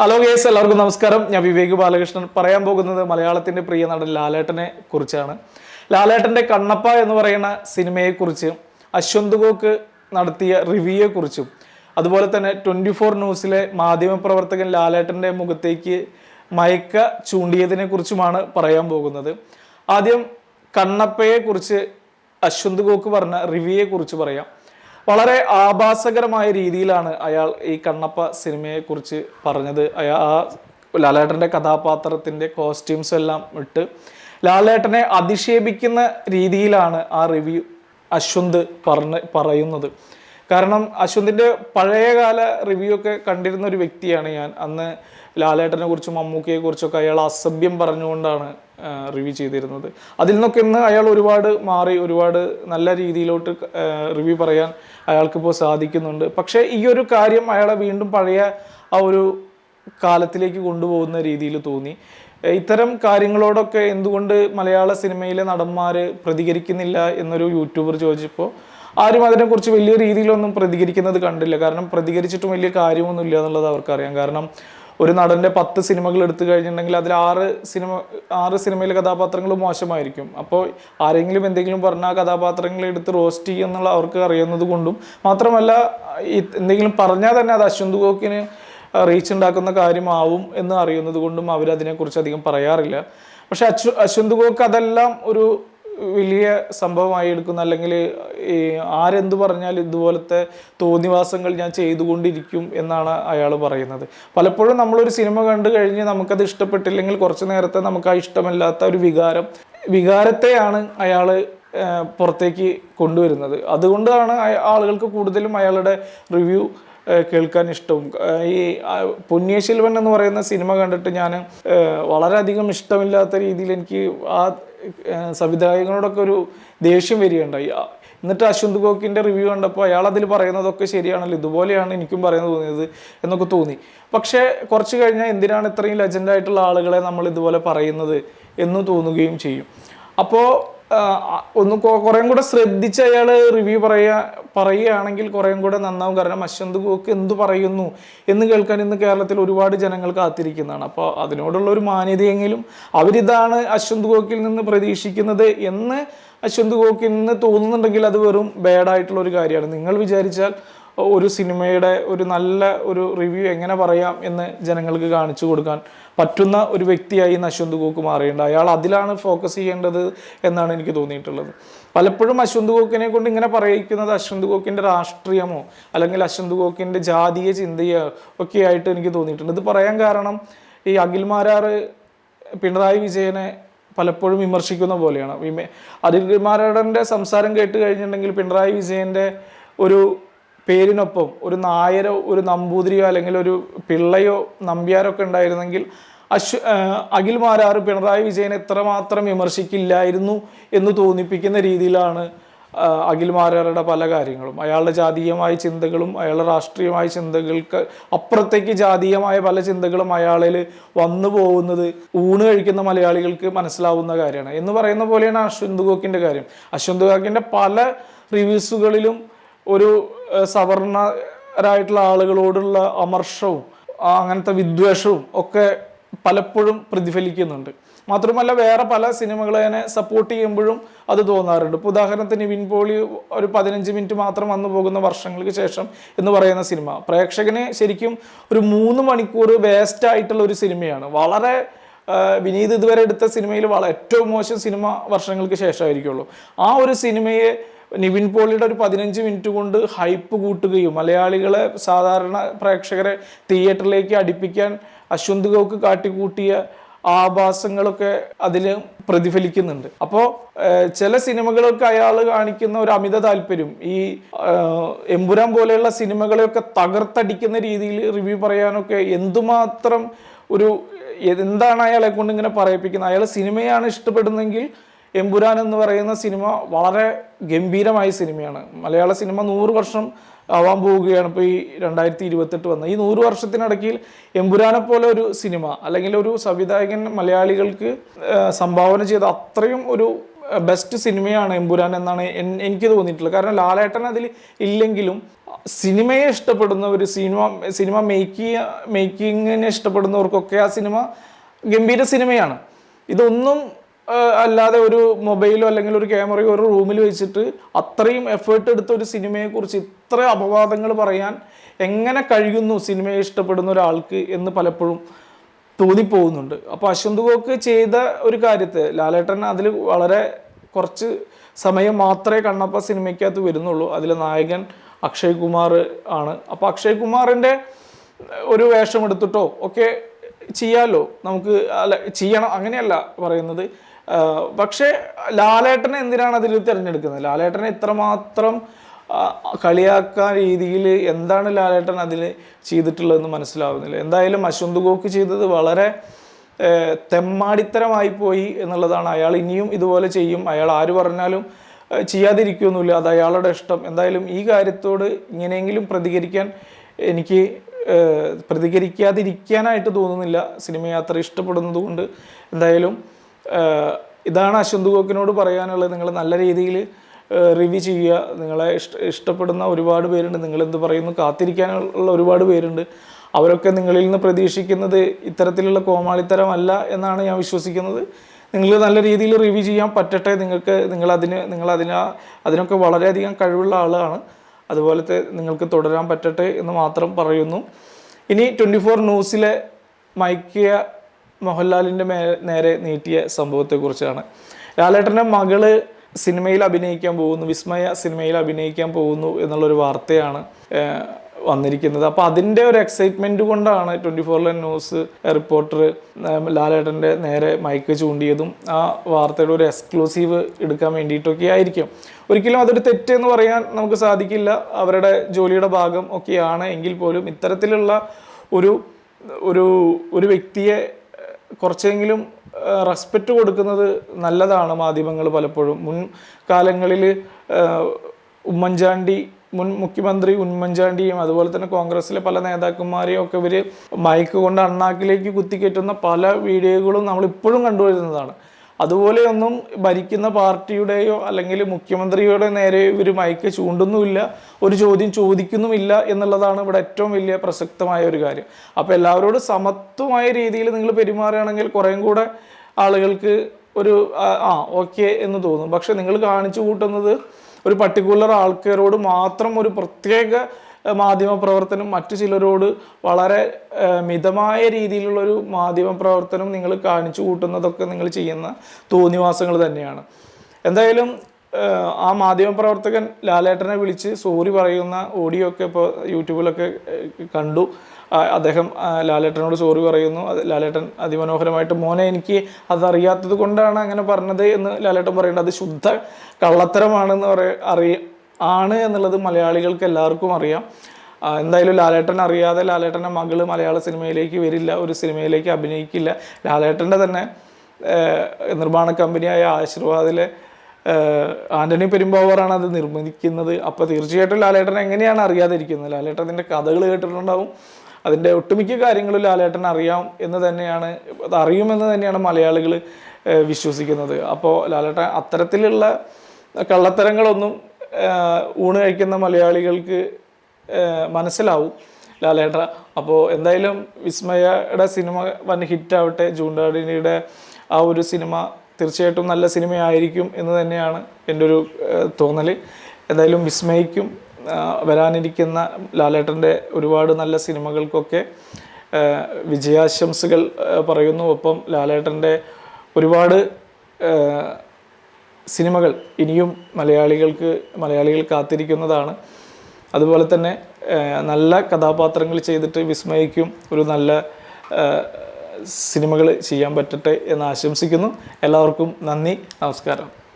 Hello guys എല്ലാവർക്കും നമസ്കാരം. ഞാൻ വിവേക് ബാലകൃഷ്ണൻ. പറയാൻ പോകുന്നത് മലയാളത്തിന്റെ പ്രിയ നടൻ ലാലേട്ടനെ കുറിച്ചാണ്. ലാലേട്ടന്റെ കണ്ണപ്പ എന്ന് പറയുന്ന സിനിമയെക്കുറിച്ച് അശ്വന്ത് ഗോക്ക് നടത്തിയ റിവ്യൂയെ കുറിച്ചും അതുപോലെ തന്നെ ട്വന്റി ഫോർ ന്യൂസിലെ മാധ്യമപ്രവർത്തകൻ ലാലേട്ടന്റെ മുഖത്തേക്ക് മയക്ക ചൂണ്ടിയതിനെ കുറിച്ചുമാണ് പറയാൻ പോകുന്നത്. ആദ്യം കണ്ണപ്പയെക്കുറിച്ച് അശ്വന്ത് ഗോക്ക് പറഞ്ഞ റിവ്യൂയെക്കുറിച്ച് പറയാം. വളരെ ആഭാസകരമായ രീതിയിലാണ് അയാൾ ഈ കണ്ണപ്പ സിനിമയെ കുറിച്ച് പറഞ്ഞത്. അയാൾ ആ ലാലേട്ടന്റെ കഥാപാത്രത്തിന്റെ കോസ്റ്റ്യൂംസ് എല്ലാം ഇട്ട് ലാലേട്ടനെ അധിക്ഷേപിക്കുന്ന രീതിയിലാണ് ആ റിവ്യൂ അശ്വന്ത് പറഞ്ഞ് പറയുന്നത്. കാരണം അശ്വന്തിന്റെ പഴയകാല റിവ്യൂ ഒക്കെ കണ്ടിരുന്ന ഒരു വ്യക്തിയാണ് ഞാൻ. അന്ന് ലാലേട്ടനെ കുറിച്ചും മമ്മൂക്കയെ കുറിച്ചൊക്കെ അയാൾ അസഭ്യം പറഞ്ഞുകൊണ്ടാണ് റിവ്യൂ ചെയ്തിരുന്നത്. അതിൽ നിന്നൊക്കെ ഇന്ന് അയാൾ ഒരുപാട് മാറി ഒരുപാട് നല്ല രീതിയിലോട്ട് റിവ്യൂ പറയാൻ അയാൾക്കിപ്പോൾ സാധിക്കുന്നുണ്ട്. പക്ഷേ ഈ ഒരു കാര്യം അയാളെ വീണ്ടും പഴയ ആ ഒരു കാലത്തിലേക്ക് കൊണ്ടുപോകുന്ന രീതിയിൽ തോന്നി. ഇത്തരം കാര്യങ്ങളോടൊക്കെ എന്തുകൊണ്ട് മലയാള സിനിമയിലെ നടന്മാർ പ്രതികരിക്കുന്നില്ല എന്നൊരു യൂട്യൂബർ ചോദിച്ചപ്പോൾ ആരും അതിനെക്കുറിച്ച് വലിയ രീതിയിലൊന്നും പ്രതികരിക്കുന്നത് കണ്ടില്ല. കാരണം പ്രതികരിച്ചിട്ടും വലിയ കാര്യമൊന്നുമില്ല എന്നുള്ളത് അവർക്കറിയാം. കാരണം ഒരു നടന്റെ പത്ത് സിനിമകൾ എടുത്തു കഴിഞ്ഞിട്ടുണ്ടെങ്കിൽ അതിൽ ആറ് സിനിമ ആറ് സിനിമയിലെ കഥാപാത്രങ്ങൾ മോശമായിരിക്കും. അപ്പോൾ ആരെങ്കിലും എന്തെങ്കിലും പറഞ്ഞാൽ കഥാപാത്രങ്ങളെ എടുത്ത് റോസ്റ്റ് ചെയ്യുന്നുള്ള അവർക്ക് അറിയുന്നത് കൊണ്ടും മാത്രമല്ല എന്തെങ്കിലും പറഞ്ഞാൽ തന്നെ അത് അശ്വന്ത് ഗോക്കിന് റീച്ച് ഉണ്ടാക്കുന്ന കാര്യമാവും എന്ന് അറിയുന്നത് കൊണ്ടും അവരതിനെക്കുറിച്ച് അധികം പറയാറില്ല. പക്ഷെ അശ്വ അശ്വന്ത് ഗോക്ക് അതെല്ലാം ഒരു വലിയ സംഭവമായി എടുക്കുന്ന അല്ലെങ്കിൽ ആരെന്ത് പറഞ്ഞാലും ഇതുപോലത്തെ തോന്നിവാസങ്ങൾ ഞാൻ ചെയ്തുകൊണ്ടിരിക്കും എന്നാണ് അയാൾ പറയുന്നത്. പലപ്പോഴും നമ്മളൊരു സിനിമ കണ്ടു കഴിഞ്ഞ് നമുക്കത് ഇഷ്ടപ്പെട്ടില്ലെങ്കിൽ കുറച്ച് നേരത്തെ നമുക്ക് ആ ഇഷ്ടമല്ലാത്ത ഒരു വികാരം വികാരത്തെയാണ് അയാൾ പുറത്തേക്ക് കൊണ്ടുവരുന്നത്. അതുകൊണ്ടാണ് ആളുകൾക്ക് കൂടുതലും അയാളുടെ റിവ്യൂ കേൾക്കാൻ ഇഷ്ടവും. ഈ ആ, ശിൽവൻ എന്ന് പറയുന്ന സിനിമ കണ്ടിട്ട് ഞാൻ വളരെയധികം ഇഷ്ടമില്ലാത്ത രീതിയിൽ എനിക്ക് ആ സംവിധായകനോടൊക്കെ ഒരു ദേഷ്യം വരികയുണ്ടായി. എന്നിട്ട് അശ്വന്ത് ഗോക്കിന്റെ റിവ്യൂ കണ്ടപ്പോൾ അയാൾ അതിൽ പറയുന്നതൊക്കെ ശരിയാണല്ലോ ഇതുപോലെയാണ് എനിക്കും പറയുന്നത് തോന്നിയത് എന്നൊക്കെ തോന്നി. പക്ഷേ കുറച്ച് കഴിഞ്ഞാൽ എന്തിനാണ് ഇത്രയും ലെജൻഡ് ആയിട്ടുള്ള ആളുകളെ നമ്മൾ ഇതുപോലെ പറയുന്നത് എന്ന് തോന്നുകയും ചെയ്യും. അപ്പോൾ ഒന്ന് കുറേം കൂടെ ശ്രദ്ധിച്ച് അയാൾ റിവ്യൂ പറയുക പറയുകയാണെങ്കിൽ കുറേം കൂടെ നന്നാവും. കാരണം അശ്വന്ത് ഗോക്ക് എന്ത് പറയുന്നു എന്ന് കേൾക്കാൻ ഇന്ന് കേരളത്തിൽ ഒരുപാട് ജനങ്ങൾ കാത്തിരിക്കുന്നതാണ്. അപ്പോൾ അതിനോടുള്ള ഒരു മാന്യതയെങ്കിലും അവരിതാണ് അശ്വന്ത് ഗോക്കിൽ നിന്ന് പ്രതീക്ഷിക്കുന്നത് എന്ന് അശ്വന്ത് ഗോക്കിൽ നിന്ന് തോന്നുന്നുണ്ടെങ്കിൽ അത് വെറും ബാഡായിട്ടുള്ള ഒരു കാര്യമാണ്. നിങ്ങൾ വിചാരിച്ചാൽ ഒരു സിനിമയുടെ ഒരു നല്ല ഒരു റിവ്യൂ എങ്ങനെ പറയാം എന്ന് ജനങ്ങൾക്ക് കാണിച്ചു കൊടുക്കാൻ പറ്റുന്ന ഒരു വ്യക്തിയായി അശ്വന്ത് ഗോക്ക് മാറിയിട്ടുണ്ട്. അയാൾ അതിലാണ് ഫോക്കസ് ചെയ്യേണ്ടത് എന്നാണ് എനിക്ക് തോന്നിയിട്ടുള്ളത്. പലപ്പോഴും അശ്വന്ത് ഗോക്കിനെ കൊണ്ട് ഇങ്ങനെ പറയിക്കുന്നത് അശ്വന്ത് ഗോക്കിന്റെ രാഷ്ട്രീയമോ അല്ലെങ്കിൽ അശ്വന്ത് ഗോക്കിന്റെ ജാതീയ ചിന്തയോ ഒക്കെ ആയിട്ട് എനിക്ക് തോന്നിയിട്ടുണ്ട്. ഇത് പറയാൻ കാരണം ഈ അഖിൽ മാരാറ് പിണറായി വിജയനെ പലപ്പോഴും വിമർശിക്കുന്ന പോലെയാണ്. വിമ അഖിൽമാരാടന്റെ സംസാരം കേട്ട് കഴിഞ്ഞിട്ടുണ്ടെങ്കിൽ പിണറായി വിജയന്റെ ഒരു പേരിനൊപ്പം ഒരു നായരോ ഒരു നമ്പൂതിരിയോ അല്ലെങ്കിൽ ഒരു പിള്ളയോ നമ്പ്യാരോ ഒക്കെ ഉണ്ടായിരുന്നെങ്കിൽ അശ്വ അഖിൽ മാരാറ് പിണറായി വിജയനെ എത്രമാത്രം വിമർശിക്കില്ലായിരുന്നു എന്ന് തോന്നിപ്പിക്കുന്ന രീതിയിലാണ് അഖിൽ മാരാറുടെ പല കാര്യങ്ങളും. അയാളുടെ ജാതീയമായ ചിന്തകളും അയാളുടെ രാഷ്ട്രീയമായ ചിന്തകൾക്ക് അപ്പുറത്തേക്ക് ജാതീയമായ പല ചിന്തകളും അയാളിൽ വന്നു പോകുന്നത് ഊണ് കഴിക്കുന്ന മലയാളികൾക്ക് മനസ്സിലാവുന്ന കാര്യമാണ്. എന്ന് പറയുന്ന പോലെയാണ് അശ്വന്ത് ഗോക്കിന്റെ കാര്യം. അശ്വന്ത് ഗോക്കിന്റെ പല റിവ്യൂസുകളിലും ഒരു സവർണരായിട്ടുള്ള ആളുകളോടുള്ള അമർഷവും അങ്ങനത്തെ വിദ്വേഷവും ഒക്കെ പലപ്പോഴും പ്രതിഫലിക്കുന്നുണ്ട്. മാത്രമല്ല വേറെ പല സിനിമകളെ സപ്പോർട്ട് ചെയ്യുമ്പോഴും അത് തോന്നാറുണ്ട്. ഇപ്പോൾ ഉദാഹരണത്തിന് വിൻപോളി ഒരു പതിനഞ്ച് മിനിറ്റ് മാത്രം വന്നു പോകുന്ന വർഷങ്ങൾക്ക് ശേഷം എന്ന് പറയുന്ന സിനിമ. പ്രേക്ഷകന് ശരിക്കും ഒരു മൂന്ന് മണിക്കൂർ വേസ്റ്റ് ആയിട്ടുള്ള ഒരു സിനിമയാണ്. വളരെ വിനീത് ഇതുവരെ എടുത്ത സിനിമയിൽ വളരെ ഏറ്റവും മോശം സിനിമ വർഷങ്ങൾക്ക് ശേഷമായിരിക്കുള്ളൂ. ആ ഒരു സിനിമയെ നിവിൻ പോളിയുടെ ഒരു പതിനഞ്ച് മിനിറ്റ് കൊണ്ട് ഹൈപ്പ് കൂട്ടുകയും മലയാളികളെ സാധാരണ പ്രേക്ഷകരെ തിയേറ്ററിലേക്ക് അടുപ്പിക്കാൻ അശ്വന്ത് ഗൗക്ക് കാട്ടിക്കൂട്ടിയ ആഭാസങ്ങളൊക്കെ അതിൽ പ്രതിഫലിക്കുന്നുണ്ട്. അപ്പോൾ ചില സിനിമകളൊക്കെ അയാൾ കാണിക്കുന്ന ഒരു അമിത താല്പര്യം ഈ എമ്പുരാൻ പോലെയുള്ള സിനിമകളെയൊക്കെ തകർത്തടിക്കുന്ന രീതിയിൽ റിവ്യൂ പറയാനൊക്കെ എന്തുമാത്രം ഒരു എന്താണ് അയാളെ കൊണ്ട് ഇങ്ങനെ പറയിപ്പിക്കുന്നത്? അയാൾ സിനിമയാണ് ഇഷ്ടപ്പെടുന്നെങ്കിൽ എമ്പുരാൻ എന്ന് പറയുന്ന സിനിമ വളരെ ഗംഭീരമായ സിനിമയാണ്. മലയാള സിനിമ നൂറ് വർഷം ആവാൻ പോവുകയാണ് ഇപ്പോൾ ഈ രണ്ടായിരത്തി ഇരുപത്തെട്ട് വന്ന. ഈ നൂറ് വർഷത്തിനിടയ്ക്കിൽ എമ്പുരാനെ പോലെ ഒരു സിനിമ അല്ലെങ്കിൽ ഒരു സംവിധായകൻ മലയാളികൾക്ക് സംഭാവന ചെയ്ത അത്രയും ഒരു ബെസ്റ്റ് സിനിമയാണ് എമ്പുരാൻ എന്നാണ് എനിക്ക് തോന്നിയിട്ടുള്ളത്. കാരണം ലാലേട്ടൻ അതിൽ ഇല്ലെങ്കിലും സിനിമയെ ഇഷ്ടപ്പെടുന്ന ഒരു സിനിമ സിനിമ മേക്ക് മേക്കിങ്ങിനെ ഇഷ്ടപ്പെടുന്നവർക്കൊക്കെ ആ സിനിമ ഗംഭീര സിനിമയാണ്. ഇതൊന്നും അല്ലാതെ ഒരു മൊബൈലോ അല്ലെങ്കിൽ ഒരു ക്യാമറയോ ഒരു റൂമിൽ വെച്ചിട്ട് അത്രയും എഫേർട്ട് എടുത്ത ഒരു സിനിമയെക്കുറിച്ച് ഇത്ര അപവാദങ്ങൾ പറയാൻ എങ്ങനെ കഴിയുന്നു സിനിമയെ ഇഷ്ടപ്പെടുന്ന ഒരാൾക്ക് എന്ന് പലപ്പോഴും തോന്നിപ്പോകുന്നുണ്ട്. അപ്പോൾ അശ്വന്ത് ഗോക്ക് ചെയ്ത ഒരു കാര്യത്തെ ലാലേട്ടൻ അതിൽ വളരെ കുറച്ച് സമയം മാത്രമേ കണ്ണപ്പ സിനിമയ്ക്കകത്ത് വരുന്നുള്ളൂ. അതിലെ നായകൻ അക്ഷയ് കുമാർ ആണ്. അപ്പോൾ അക്ഷയ് കുമാറിന്റെ ഒരു വേഷം എടുത്തിട്ടോ ഒക്കെ ചെയ്യാമല്ലോ നമുക്ക് അല്ല ചെയ്യണം അങ്ങനെയല്ല പറയുന്നത്. പക്ഷേ ലാലേട്ടനെ എന്തിനാണ് അതിൽ തിരഞ്ഞെടുക്കുന്നത്? ലാലേട്ടനെ ഇത്രമാത്രം കളിയാക്കാൻ രീതിയിൽ എന്താണ് ലാലേട്ടൻ അതിൽ ചെയ്തിട്ടുള്ളതെന്ന് മനസ്സിലാവുന്നില്ല. എന്തായാലും അശ്വന്ത് ഗോക്ക് ചെയ്തത് വളരെ തെമ്മാടിത്തരമായി പോയി എന്നുള്ളതാണ്. അയാൾ ഇനിയും ഇതുപോലെ ചെയ്യും. അയാൾ ആര് പറഞ്ഞാലും ചെയ്യാതിരിക്കുമൊന്നുമില്ല അത് അയാളുടെ ഇഷ്ടം. എന്തായാലും ഈ കാര്യത്തോട് ഇങ്ങനെയെങ്കിലും പ്രതികരിക്കാൻ എനിക്ക് പ്രതികരിക്കാതിരിക്കാനായിട്ട് തോന്നുന്നില്ല. സിനിമയാത്ര ഇഷ്ടപ്പെടുന്നത് കൊണ്ട് എന്തായാലും ഇതാണ് അശ്വന്ത് ഗോക്കിനോട് പറയാനുള്ളത്. നിങ്ങൾ നല്ല രീതിയിൽ റിവ്യൂ ചെയ്യുക. നിങ്ങളെ ഇഷ്ട ഇഷ്ടപ്പെടുന്ന ഒരുപാട് പേരുണ്ട്. നിങ്ങളെന്ത് പറയുന്നു? കാത്തിരിക്കാനുള്ള ഒരുപാട് പേരുണ്ട്. അവരൊക്കെ നിങ്ങളിൽ നിന്ന് പ്രതീക്ഷിക്കുന്നത് ഇത്തരത്തിലുള്ള കോമാളിത്തരമല്ല എന്നാണ് ഞാൻ വിശ്വസിക്കുന്നത്. നിങ്ങൾ നല്ല രീതിയിൽ റിവ്യൂ ചെയ്യാൻ പറ്റട്ടെ. നിങ്ങൾക്ക് നിങ്ങളതിന് നിങ്ങളതിന് അതിനൊക്കെ വളരെയധികം കഴിവുള്ള ആളാണ്. അതുപോലത്തെ നിങ്ങൾക്ക് തുടരാൻ പറ്റട്ടെ എന്ന് മാത്രം പറയുന്നു. ഇനി ട്വന്റി ഫോർ ന്യൂസിലെ മൈക്കിയ മോഹൻലാലിന്റെ മേ നേരെ നീട്ടിയ സംഭവത്തെക്കുറിച്ചാണ്. ലാലേട്ടന്റെ മകൾ സിനിമയിൽ അഭിനയിക്കാൻ പോകുന്നു വിസ്മയ സിനിമയിൽ അഭിനയിക്കാൻ പോകുന്നു എന്നുള്ളൊരു വാർത്തയാണ് വന്നിരിക്കുന്നത്. അപ്പോൾ അതിന്റെ ഒരു എക്സൈറ്റ്മെന്റ് കൊണ്ടാണ് ട്വന്റി ഫോറിലെ ന്യൂസ് റിപ്പോർട്ടർ ലാലേട്ടന്റെ നേരെ മൈക്ക് ചൂണ്ടിയതും ആ വാർത്തയുടെ ഒരു എക്സ്ക്ലൂസീവ് എടുക്കാൻ വേണ്ടിയിട്ടൊക്കെ ആയിരിക്കും. ഒരിക്കലും അതൊരു തെറ്റെന്ന് പറയാൻ നമുക്ക് സാധിക്കില്ല. അവരുടെ ജോലിയുടെ ഭാഗം ഒക്കെയാണ് എങ്കിൽ പോലും ഇത്തരത്തിലുള്ള ഒരു ഒരു ഒരു വ്യക്തിയെ കുറച്ചെങ്കിലും റെസ്പെക്റ്റ് കൊടുക്കുന്നത് നല്ലതാണ് മാധ്യമങ്ങൾ പലപ്പോഴും. മുൻ കാലങ്ങളിൽ ഉമ്മൻചാണ്ടി മുൻ മുഖ്യമന്ത്രി ഉമ്മൻചാണ്ടിയും അതുപോലെ തന്നെ കോൺഗ്രസിലെ പല നേതാക്കന്മാരെയും ഒക്കെ ഇവർ മയക്ക് കൊണ്ട് അണ്ണാക്കിലേക്ക് കുത്തിക്കയറ്റുന്ന പല വീഡിയോകളും നമ്മൾ ഇപ്പോഴും കണ്ടുവരുന്നതാണ് അതുപോലെയൊന്നും ഭരിക്കുന്ന പാർട്ടിയുടെയോ അല്ലെങ്കിൽ മുഖ്യമന്ത്രിയുടെ നേരെ ഇവർ മയക്ക് ചൂണ്ടുന്നുമില്ല ഒരു ചോദ്യം ചോദിക്കുന്നുമില്ല എന്നുള്ളതാണ് ഇവിടെ ഏറ്റവും വലിയ പ്രസക്തമായ ഒരു കാര്യം. അപ്പോൾ എല്ലാവരോടും സമത്വമായ രീതിയിൽ നിങ്ങൾ പെരുമാറുകയാണെങ്കിൽ കുറേം കൂടെ ആളുകൾക്ക് ഒരു ആ ഓക്കെ എന്ന് തോന്നും. പക്ഷെ നിങ്ങൾ കാണിച്ചു കൂട്ടുന്നത് ഒരു പർട്ടിക്കുലർ ആൾക്കാരോട് മാത്രം ഒരു പ്രത്യേക മാധ്യമ പ്രവർത്തനം മറ്റു ചിലരോട് വളരെ മിതമായ രീതിയിലുള്ളൊരു മാധ്യമ പ്രവർത്തനം നിങ്ങൾ കാണിച്ചു കൂട്ടുന്നതൊക്കെ നിങ്ങൾ ചെയ്യുന്ന തോന്നിവാസങ്ങൾ തന്നെയാണ്. എന്തായാലും ആ മാധ്യമ പ്രവർത്തകൻ ലാലേട്ടനെ വിളിച്ച് സോറി പറയുന്ന ഓഡിയോ ഒക്കെ ഇപ്പോൾ യൂട്യൂബിലൊക്കെ കണ്ടു. അദ്ദേഹം ലാലേട്ടനോട് സോറി പറയുന്നു. ലാലേട്ടൻ അതിമനോഹരമായിട്ട് മോനെ എനിക്ക് അതറിയാത്തത് കൊണ്ടാണ് അങ്ങനെ പറഞ്ഞത് എന്ന് ലാലേട്ടൻ പറയുന്നത് അത് ശുദ്ധ കള്ളത്തരമാണെന്ന് പറയ അറിയ ആണ് എന്നുള്ളത് മലയാളികൾക്ക് എല്ലാവർക്കും അറിയാം. എന്തായാലും ലാലേട്ടൻ അറിയാതെ ലാലേട്ടന്റെ മകൾ മലയാള സിനിമയിലേക്ക് വരില്ല ഒരു സിനിമയിലേക്ക് അഭിനയിക്കില്ല. ലാലേട്ടന്റെ തന്നെ നിർമ്മാണ കമ്പനിയായ ആശീർവാദിലെ ആന്റണി പെരുമ്പാവറാണ് അത് നിർമ്മിക്കുന്നത്. അപ്പോൾ തീർച്ചയായിട്ടും ലാലേട്ടൻ എങ്ങനെയാണ് അറിയാതിരിക്കുന്നത്? ലാലേട്ടൻ അതിന്റെ കഥകൾ കേട്ടിട്ടുണ്ടാവും. അതിന്റെ ഒട്ടുമിക്ക കാര്യങ്ങളും ലാലേട്ടൻ അറിയാം എന്ന് തന്നെയാണ് അറിയുമെന്ന് തന്നെയാണ് മലയാളികൾ വിശ്വസിക്കുന്നത്. അപ്പോൾ ലാലേട്ടൻ അത്തരത്തിലുള്ള കള്ളത്തരങ്ങളൊന്നും ഊണ് കഴിക്കുന്ന മലയാളികൾക്ക് മനസ്സിലാവും ലാലേട്ട അപ്പോൾ എന്തായാലും വിസ്മയയുടെ സിനിമ വൻ ഹിറ്റാവട്ടെ. ജൂണ്ടാടിനിയുടെ ആ ഒരു സിനിമ തീർച്ചയായിട്ടും നല്ല സിനിമയായിരിക്കും എന്ന് തന്നെയാണ് എന്റെ ഒരു തോന്നൽ എന്തായാലും വിസ്മയിക്കും വരാനിരിക്കുന്ന ലാലേട്ടന്റെ ഒരുപാട് നല്ല സിനിമകൾക്കൊക്കെ വിജയാശംസകൾ പറയുന്നു. ഒപ്പം ലാലേട്ടന്റെ ഒരുപാട് സിനിമകൾ ഇനിയും മലയാളികൾക്ക് മലയാളികൾ കാത്തിരിക്കുന്നതാണ്. അതുപോലെ തന്നെ നല്ല കഥാപാത്രങ്ങൾ ചെയ്തിട്ട് വിസ്മയിക്കും. ഒരു നല്ല സിനിമകൾ ചെയ്യാൻ പറ്റട്ടെ എന്ന് ആശംസിക്കുന്നു. എല്ലാവർക്കും നന്ദി നമസ്കാരം.